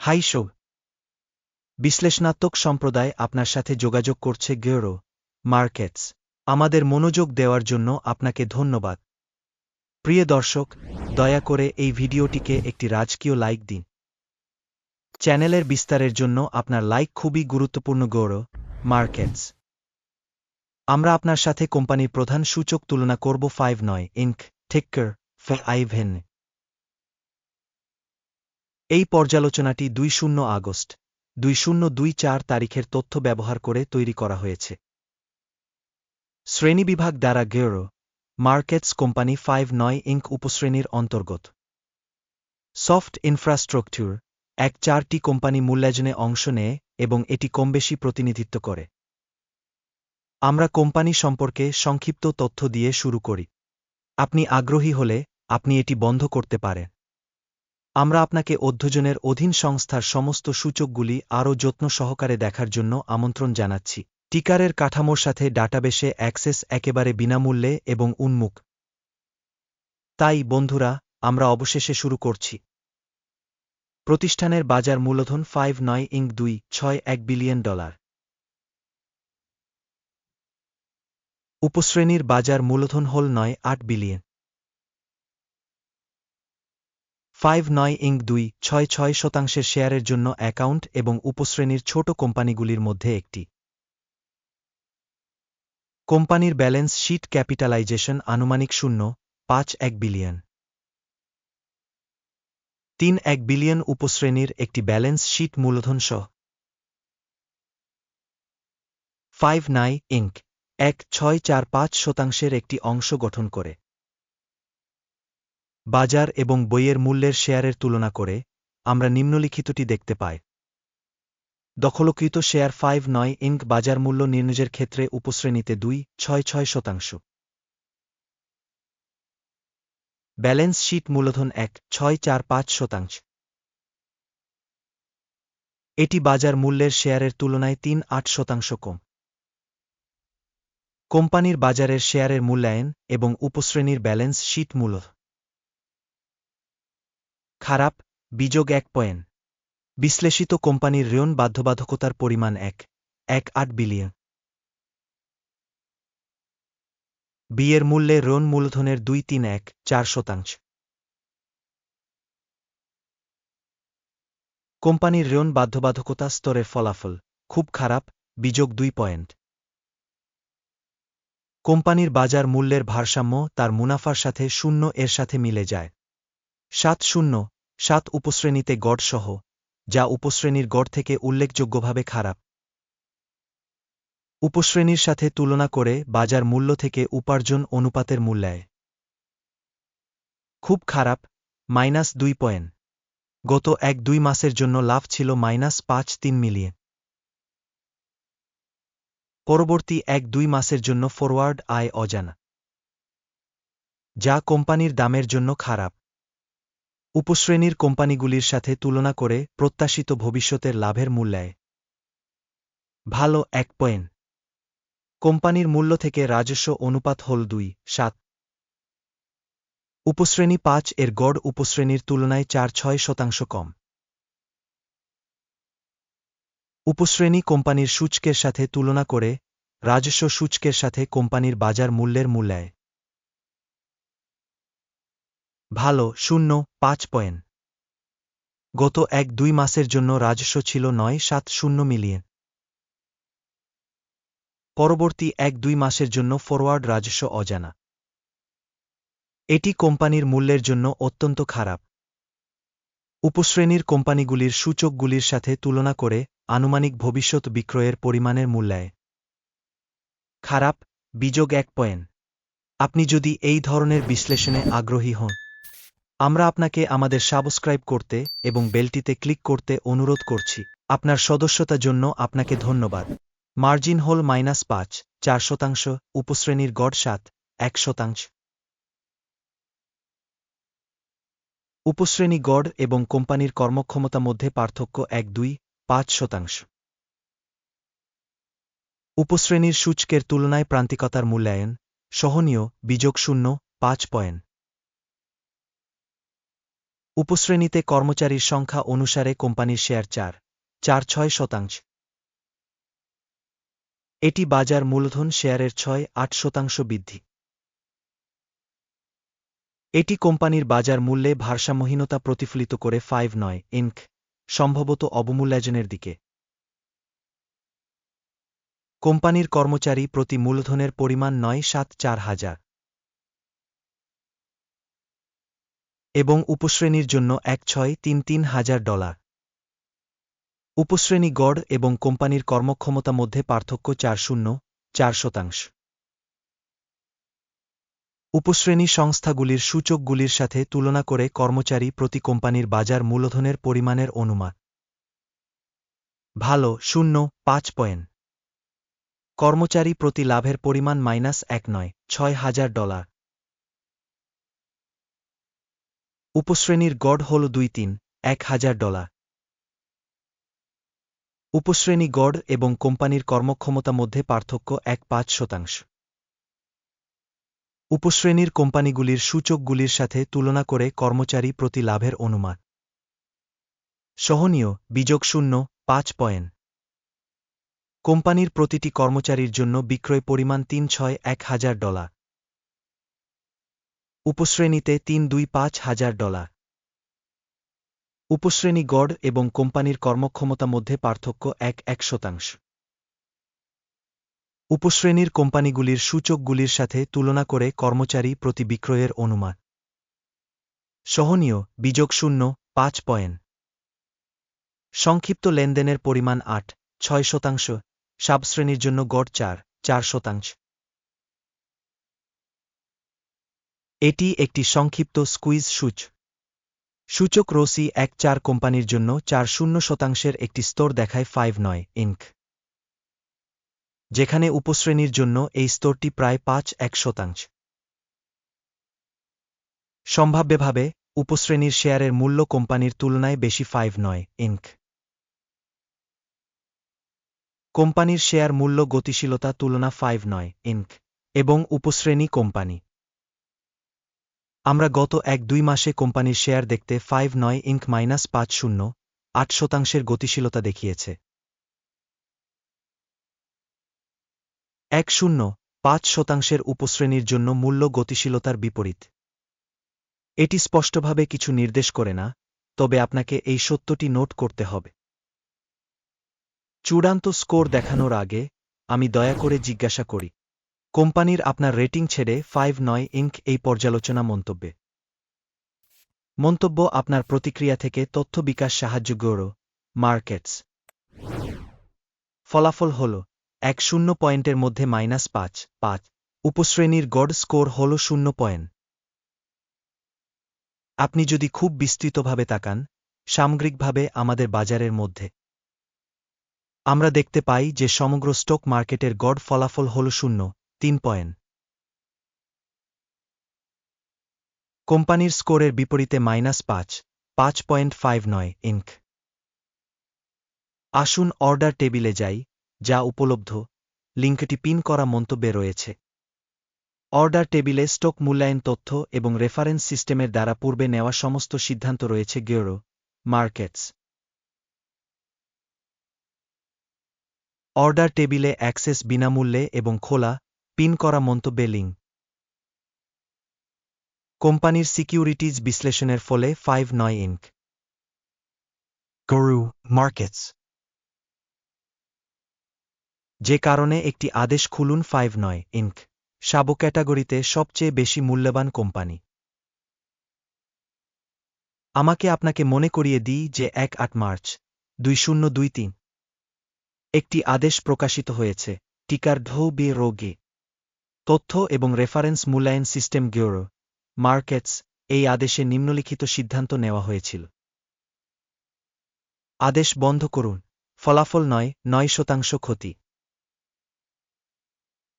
High show বিশ্লেষণাত্মক সম্প্রদায় আপনার সাথে যোগাযোগ করছে গেরো, মার্কেটস। আমাদের মনোযোগ দেওয়ার জন্য আপনাকে ধন্যবাদ। প্রিয় দর্শক, দয়া করে এই ভিডিওটিকে একটি রাজকীয় লাইক দিন। চ্যানেলের বিস্তারের জন্য আপনার লাইক খুবই গুরুত্বপূর্ণ গৌর, মার্কেটস। আমরা আপনার সাথে কোম্পানির প্রধান সূচক তুলনা করব ফাইভ নয় ইঙ্ক ঠেক্কর আইভেন এই পর্যালোচনাটি দুই শূন্য আগস্ট, দুই শূন্য দুই চার তারিখের তথ্য ব্যবহার করে তৈরি করা হয়েছে। শ্রেণীবিভাগ দ্বারা গেরো মার্কেটস কোম্পানি ফাইভ নয় ইঙ্ক উপশ্রেণীর অন্তর্গত। সফট ইনফ্রাস্ট্রাকচার এক চারটি কোম্পানি মূল্যায়নে অংশ নেয় এবং এটি কমবেশি প্রতিনিধিত্ব করে। আমরা কোম্পানি সম্পর্কে সংক্ষিপ্ত তথ্য দিয়ে শুরু করি। আপনি আগ্রহী হলে আপনি এটি বন্ধ করতে পারেন। আমরা আপনাকে অধ্যজনের অধীন সংস্থার সমস্ত সূচকগুলি আরও যত্ন সহকারে দেখার জন্য আমন্ত্রণ জানাচ্ছি। টিকারের কাঠামোর সাথে ডাটাবেসে অ্যাক্সেস একেবারে বিনামূল্যে এবং উন্মুখ তাই, বন্ধুরা, আমরা অবশেষে শুরু করছি। প্রতিষ্ঠানের বাজার মূলধন ফাইভ নয় ইঙ্ক দুই ছয় এক বিলিয়ন ডলার। উপশ্রেণীর বাজার মূলধন হল নয় আট বিলিয়ন। ফাইভ নয় ইঙ্ক দুই ছয় ছয় শতাংশের শেয়ারের জন্য অ্যাকাউন্ট এবং উপশ্রেণীর ছোট কোম্পানিগুলির মধ্যে একটি। কোম্পানির ব্যালেন্স শিট ক্যাপিটালাইজেশন আনুমানিক শূন্য, পাঁচ এক বিলিয়ন। তিন এক বিলিয়ন উপশ্রেণীর একটি ব্যালেন্স শিট মূলধন সহ। ফাইভ নাই ইঙ্ক এক ছয় চার পাঁচ শতাংশের একটি অংশ গঠন করে। বাজার এবং বইয়ের মূল্যের শেয়ারের তুলনা করে, আমরা নিম্নলিখিতটি দেখতে পাই। দখলকৃত শেয়ার ফাইভ নয় ইঙ্ক বাজার মূল্য নির্ণয়ের ক্ষেত্রে উপশ্রেণীতে দুই, ছয় ছয় শতাংশ। ব্যালেন্স শিট মূলধন এক, ছয়, চার, পাঁচ শতাংশ। এটি বাজার মূল্যের শেয়ারের তুলনায় তিন, আট শতাংশ কম। কোম্পানির বাজারের শেয়ারের মূল্যায়ন এবং উপশ্রেণীর ব্যালেন্স শিট মূল্য খারাপ, বিযোগ এক পয়েন্ট। বিশ্লেষিত কোম্পানির ঋণ বাধ্যবাধকতার পরিমাণ এক এক আট বিলিয়ন। বিয়ের মূল্যে ঋণ মূলধনের দুই তিন এক, চার শতাংশ। কোম্পানির ঋণ বাধ্যবাধকতা স্তরের ফলাফল, খুব খারাপ, বিযোগ দুই পয়েন্ট। কোম্পানির বাজার মূল্যের ভারসাম্য তার মুনাফার সাথে শূন্য এর সাথে মিলে যায়। সাত শূন্য, সাত উপশ্রেণীতে গড় সহ যা উপশ্রেণীর গড় থেকে উল্লেখযোগ্যভাবে খারাপ। উপশ্রেণীর সাথে তুলনা করে বাজার মূল্য থেকে উপার্জন অনুপাতের মূল্যায়। খুব খারাপ, মাইনাস দুই পয়েন্ট। গত এক দুই মাসের জন্য লাভ ছিল মাইনাস পাঁচ তিন মিলিয়ন। পরবর্তী এক দুই মাসের জন্য ফরওয়ার্ড আয় অজানা। যা কোম্পানির দামের জন্য খারাপ। উপশ্রেণীর কোম্পানিগুলির সাথে তুলনা করে প্রত্যাশিত ভবিষ্যতের লাভের মূল্যায় ভালো, এক পয়েন্ট। কোম্পানির মূল্য থেকে রাজস্ব অনুপাত হল দুই, সাত। উপশ্রেণী পাঁচ এর গড় উপশ্রেণীর তুলনায় চার, ছয় শতাংশ কম। উপশ্রেণী কোম্পানির সূচকের সাথে তুলনা করে রাজস্ব সূচকের সাথে কোম্পানির বাজার মূল্যের মূল্যায় ভালো, শূন্য, পাঁচ পয়েন্ট। গত এক দুই মাসের জন্য রাজস্ব ছিল নয়, সাত, শূন্য মিলিয়ন। পরবর্তী এক দুই মাসের জন্য ফরওয়ার্ড রাজস্ব অজানা। এটি কোম্পানির মূল্যের জন্য অত্যন্ত খারাপ। উপশ্রেণীর কোম্পানিগুলির সূচকগুলির সাথে তুলনা করে আনুমানিক ভবিষ্যৎ বিক্রয়ের পরিমাণের মূল্যায়। খারাপ, বিযোগ এক পয়েন্ট। আপনি যদি এই ধরনের বিশ্লেষণে আগ্রহী হন আমরা আপনাকে আমাদের সাবস্ক্রাইব করতে এবং বেলটিতে ক্লিক করতে অনুরোধ করছি। আপনার সদস্যতা জন্য আপনাকে ধন্যবাদ। মার্জিন হল মাইনাস পাঁচ, চার শতাংশ, উপশ্রেণীর গড় সাত, এক শতাংশ। উপশ্রেণী গড় এবং কোম্পানির কর্মক্ষমতা মধ্যে পার্থক্য এক, দুই, পাঁচ শতাংশ। উপশ্রেণীর সূচকের তুলনায় প্রান্তিকতার মূল্যায়ন, সহনীয়, বিযোগ শূন্য, পাঁচ পয়েন্ট। উপশ্রেণীতে কর্মচারীর সংখ্যা অনুসারে কোম্পানির শেয়ার চার চার ছয় শতাংশ। এটি বাজার মূলধন শেয়ারের ছয়, আট শতাংশ বৃদ্ধি। এটি কোম্পানির বাজার মূল্যে ভারসাম্যহীনতা প্রতিফলিত করে ফাইভ নয়, ইনক, সম্ভবত অবমূল্যায়নের দিকে। কোম্পানির কর্মচারী প্রতি মূলধনের পরিমাণ নয়, সাত, চার হাজার। এবং উপশ্রেণীর জন্য এক ছয় তিন তিন হাজার ডলার। উপশ্রেণী গড় এবং কোম্পানির কর্মক্ষমতা মধ্যে পার্থক্য চার শূন্য, চার শতাংশ। উপশ্রেণী সংস্থাগুলির সূচকগুলির সাথে তুলনা করে কর্মচারী প্রতি কোম্পানির বাজার মূলধনের পরিমাণের অনুমান। ভালো, শূন্য, পাঁচ পয়েন্ট। কর্মচারী প্রতি লাভের পরিমাণ মাইনাস এক নয়, ছয় হাজার ডলার। উপশ্রেণীর গড় হল দুই তিন, এক হাজার ডলার। উপশ্রেণী গড় এবং কোম্পানির কর্মক্ষমতা মধ্যে পার্থক্য এক পাঁচ শতাংশ। উপশ্রেণীর কোম্পানিগুলির সূচকগুলির সাথে তুলনা করে কর্মচারী প্রতি লাভের অনুমান। সহনীয়, বিযোগ শূন্য, পাঁচ পয়েন্ট। কোম্পানির প্রতিটি কর্মচারীর জন্য বিক্রয় পরিমাণ তিন ছয়, এক হাজার ডলার। উপশ্রেণীতে তিন দুই পাঁচ হাজার ডলার। উপশ্রেণী গড় এবং কোম্পানির কর্মক্ষমতা মধ্যে পার্থক্য এক এক শতাংশ। উপশ্রেণীর কোম্পানিগুলির সূচকগুলির সাথে তুলনা করে কর্মচারী প্রতি বিক্রয়ের অনুমান। সহনীয়, বিযোগ শূন্য, পাঁচ পয়েন্ট। সংক্ষিপ্ত লেনদেনের পরিমাণ আট, ছয় শতাংশ। সাবশ্রেণীর জন্য গড় চার চার শতাংশ। এটি একটি সংক্ষিপ্ত স্কুইজ সূচ। সূচক রোসি এক চার কোম্পানির জন্য চার শূন্য শতাংশের একটি স্তর দেখায় ফাইভ নয় ইনক যেখানে উপশ্রেণীর জন্য এই স্তরটি প্রায় পাঁচ এক শতাংশ। সম্ভাব্যভাবে, উপশ্রেণীর শেয়ারের মূল্য কোম্পানির তুলনায় বেশি ফাইভ নয় ইনক কোম্পানির শেয়ার মূল্য গতিশীলতা তুলনা ফাইভ নয় ইনক এবং উপশ্রেণী কোম্পানি। আমরা গত এক দুই মাসে কোম্পানির শেয়ার দেখতে ফাইভ নয় ইঙ্ক মাইনাস পাঁচ শূন্য, আট শতাংশের গতিশীলতা দেখিয়েছে। এক শূন্য, পাঁচ শতাংশের উপশ্রেণীর জন্য মূল্য গতিশীলতার বিপরীত। এটি স্পষ্টভাবে কিছু নির্দেশ করে না, তবে আপনাকে এই সত্যটি নোট করতে হবে। চূড়ান্ত স্কোর দেখানোর আগে আমি দয়া করে জিজ্ঞাসা করি। কোম্পানির আপনার রেটিং ছেড়ে ফাইভ নয় ইঙ্ক এই পর্যালোচনা মন্তব্যে। মন্তব্য আপনার প্রতিক্রিয়া থেকে তথ্য বিকাশ সাহায্য গৌর মার্কেটস। ফলাফল হল, এক শূন্য পয়েন্টের মধ্যে মাইনাস পাঁচ পাঁচ। উপশ্রেণীর গড় স্কোর হল শূন্য পয়েন্ট। আপনি যদি খুব বিস্তৃতভাবে তাকান, সামগ্রিকভাবে আমাদের বাজারের মধ্যে। আমরা দেখতে পাই যে সমগ্র স্টক মার্কেটের গড় ফলাফল হল শূন্য। তিন পয়েন্ট। কোম্পানির স্কোরের বিপরীতে মাইনাস পাঁচ পাঁচ পয়েন্ট ফাইভ নয় ইঙ্ক আসুন অর্ডার টেবিলে যাই, যা উপলব্ধ, লিঙ্কটি পিন করা মন্তব্যে রয়েছে। অর্ডার টেবিলে স্টক মূল্যায়ন তথ্য এবং রেফারেন্স সিস্টেমের দ্বারা পূর্বে নেওয়া সমস্ত সিদ্ধান্ত রয়েছে গেরো, মার্কেটস। অর্ডার টেবিলে অ্যাক্সেস বিনামূল্যে এবং খোলা পিন করা মন্তব্যে লিঙ্ক কোম্পানির সিকিউরিটিজ বিশ্লেষণের ফলে ফাইভ নয় ইঙ্ক গরু, মার্কেটস। যে কারণে একটি আদেশ খুলুন ফাইভ নয় ইঙ্ক সাবো ক্যাটাগরিতে সবচেয়ে বেশি মূল্যবান কোম্পানি। আমাকে আপনাকে মনে করিয়ে দিই যে এক আট মার্চ, দুই শূন্য দুই তিন। একটি আদেশ প্রকাশিত হয়েছে। টিকার ঢৌ বে রোগে তথ্য এবং রেফারেন্স মূল্যায়ন সিস্টেম গিওরো মার্কেটস এই আদেশে নিম্নলিখিত সিদ্ধান্ত নেওয়া হয়েছিল। আদেশ বন্ধ করুন ফলাফল নয় নয় শতাংশ ক্ষতি।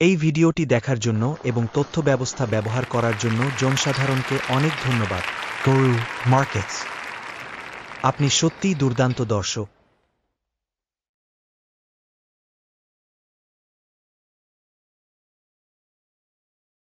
এই ভিডিওটি দেখার জন্য এবং তথ্য ব্যবস্থা ব্যবহার করার জন্য জনসাধারণকে অনেক ধন্যবাদ। গরু মার্কেটস আপনি সত্যিই দুর্দান্ত দর্শক।